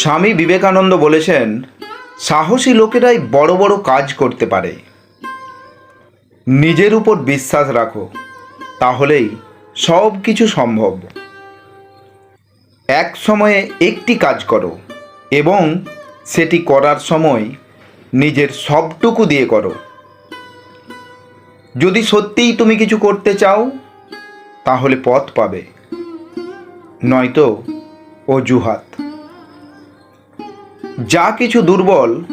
স্বামী বিবেকানন্দ বলেছেন, সাহসী লোকেরাই বড় বড় কাজ করতে পারে। নিজের উপর বিশ্বাস রাখো, তাহলেই সব কিছু সম্ভব। এক সময়ে একটি কাজ করো এবং সেটি করার সময় নিজের সবটুকু দিয়ে করো। যদি সত্যিই তুমি কিছু করতে চাও, তাহলে পথ পাবে, নয়তো অজুহাত। যা কিছু দুর্বল,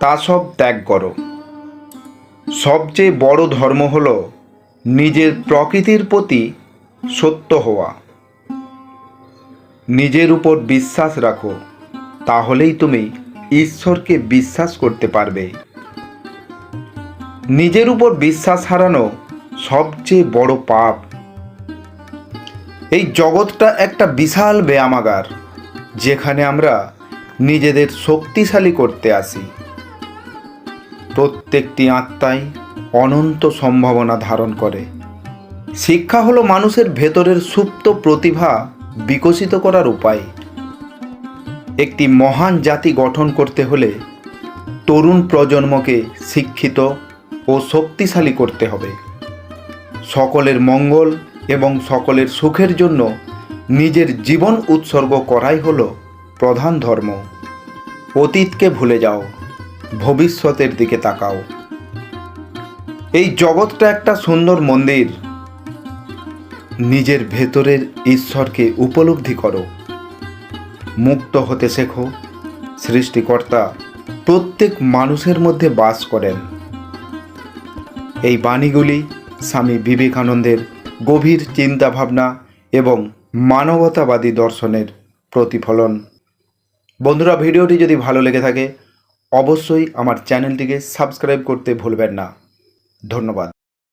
তা সব ত্যাগ করো। সবচেয়ে বড় ধর্ম হল নিজের প্রকৃতির প্রতি সত্য হওয়া। নিজের উপর বিশ্বাস রাখো, তাহলেই তুমি ঈশ্বরকে বিশ্বাস করতে পারবে। নিজের উপর বিশ্বাস হারানো সবচেয়ে বড় পাপ। এই জগৎটা একটা বিশাল ব্যায়ামাগার, যেখানে আমরা নিজেদের শক্তিশালী করতে আসি। প্রত্যেকটি আত্মাই অনন্ত সম্ভাবনা ধারণ করে। শিক্ষা হলো মানুষের ভেতরের সুপ্ত প্রতিভা বিকশিত করার উপায়। একটি মহান জাতি গঠন করতে হলে তরুণ প্রজন্মকে শিক্ষিত ও শক্তিশালী করতে হবে। সকলের মঙ্গল এবং সকলের সুখের জন্য নিজের জীবন উৎসর্গ করাই হলো প্রধান ধর্ম। অতীতকে ভুলে যাও, ভবিষ্যতের দিকে তাকাও। এই জগৎটা একটা সুন্দর মন্দির। নিজের ভেতরের ঈশ্বরকে উপলব্ধি করো। মুক্ত হতে শেখো। সৃষ্টিকর্তা প্রত্যেক মানুষের মধ্যে বাস করেন। এই বাণীগুলি স্বামী বিবেকানন্দের গভীর চিন্তাভাবনা এবং মানবতাবাদী দর্শনের প্রতিফলন। বন্ধুরা ভিডিওটি যদি ভালো লেগে থাকে অবশ্যই আমার চ্যানেলটিকে সাবস্ক্রাইব করতে ভুলবেন না। ধন্যবাদ।